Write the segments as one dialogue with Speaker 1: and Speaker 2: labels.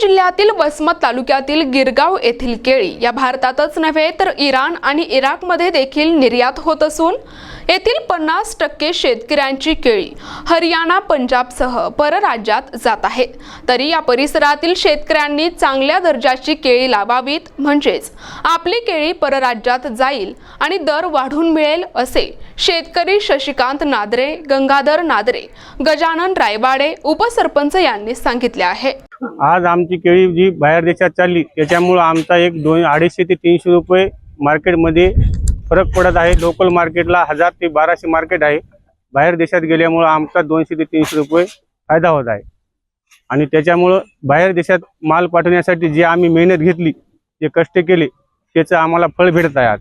Speaker 1: जिल्ह्यातील वसमत तालुक्यातील गिरगाव येथील केळी या भारतातच नव्हे तर इराण आणि इराकमध्ये देखील निर्यात होत असून येथील पन्नास टक्के शेतकऱ्यांची केळी हरियाणा पंजाबसह परराज्यात जात आहेत तरी या परिसरातील शेतकऱ्यांनी चांगल्या दर्जाची केळी लावावीत म्हणजेच आपली केळी परराज्यात जाईल आणि दर वाढून मिळेल असे शेतकरी शशिकांत नादरे गंगाधर नादरे गजानन रायवाडे उपसरपंच यांनी सांगितले आहे.
Speaker 2: आज आमची केळी जी बाहेर देशात चालली त्याच्यामुळं आमचा एक दोन अडीचशे ते तीनशे रुपये मार्केटमध्ये फरक पडत आहे. लोकल मार्केटला हजार ते बाराशे मार्केट आहे. बाहेर देशात गेल्यामुळं आमचा दोनशे ते तीनशे रुपये फायदा होत आहे. आणि त्याच्यामुळं बाहेर देशात माल पाठवण्यासाठी जे आम्ही मेहनत घेतली जे कष्ट केले त्याचं आम्हाला फळ भेटत आहे आज.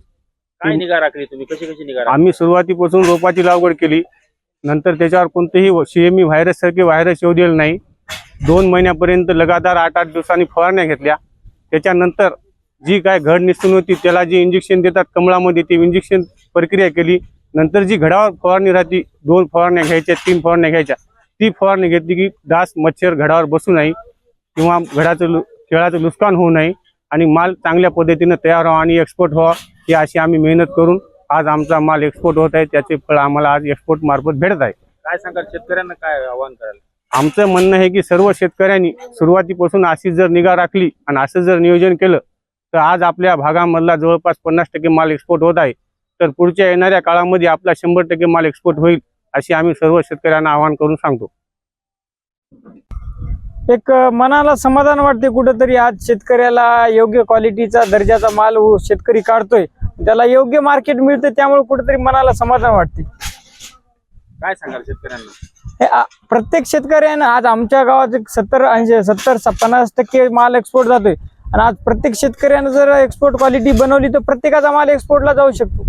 Speaker 3: काय निगा राखली तुम्ही? कशी कशी निगा
Speaker 2: आम्ही सुरुवातीपासून रोपाची लागवड केली. नंतर त्याच्यावर कोणतेही सीएमई व्हायरस सारखे व्हायरस येऊ दिले नाही. दोन महिन्यापर्यंत लगातार आठ आठ दिवसांनी फवारण्या घेतल्या. त्याच्यानंतर जी काय घड निसून होती त्याला जी इंजेक्शन देतात कमळामध्ये ती इंजेक्शन प्रक्रिया केली. नंतर जी घडावर फवारणी राहती दोन फवारण्या घ्यायच्या तीन फवारण्या घ्यायच्या. ती फवारणी घेतली की डास मच्छर घडावर बसू नये किंवा घडाचं लु- खेळाचं नुकसान होऊ नये आणि माल चांगल्या पद्धतीनं तयार व्हावा आणि एक्सपोर्ट व्हावा ही अशी आम्ही मेहनत करून आज आमचा माल एक्सपोर्ट होत आहे. त्याचे फळ आम्हाला आज एक्सपोर्ट मार्फत भेटत आहे.
Speaker 3: काय सांगाल? शेतकऱ्यांना काय आव्हान कराल?
Speaker 2: आमचं म्हणणं आहे की सर्व शेतकऱ्यांनी सुरुवातीपासून अशी जर निगा राखली आणि असं जर नियोजन केलं तर आज आपल्या भागामधला जवळपास पन्नास टक्के माल एक्सपोर्ट होत आहे. तर पुढच्या येणाऱ्या काळामध्ये आपला शंभर टक्के माल एक्सपोर्ट होईल अशी आम्ही सर्व शेतकऱ्यांना आवाहन करून सांगतो.
Speaker 4: एक मनाला समाधान वाटते कुठंतरी आज शेतकऱ्याला योग्य क्वालिटीचा दर्जाचा माल शेतकरी काढतोय. त्याला योग्य मार्केट मिळते त्यामुळे कुठेतरी मनाला समाधान वाटते.
Speaker 3: काय सांगाल शेतकऱ्यांना?
Speaker 4: प्रत्येक शेतकऱ्यानं आज आमच्या गावात सत्तर ऐंशी सत्तर पन्नास टक्के माल एक्सपोर्ट जातोय. आणि आज प्रत्येक शेतकऱ्यानं जर एक्सपोर्ट क्वालिटी बनवली तर प्रत्येकाचा माल एक्सपोर्टला जाऊ शकतो.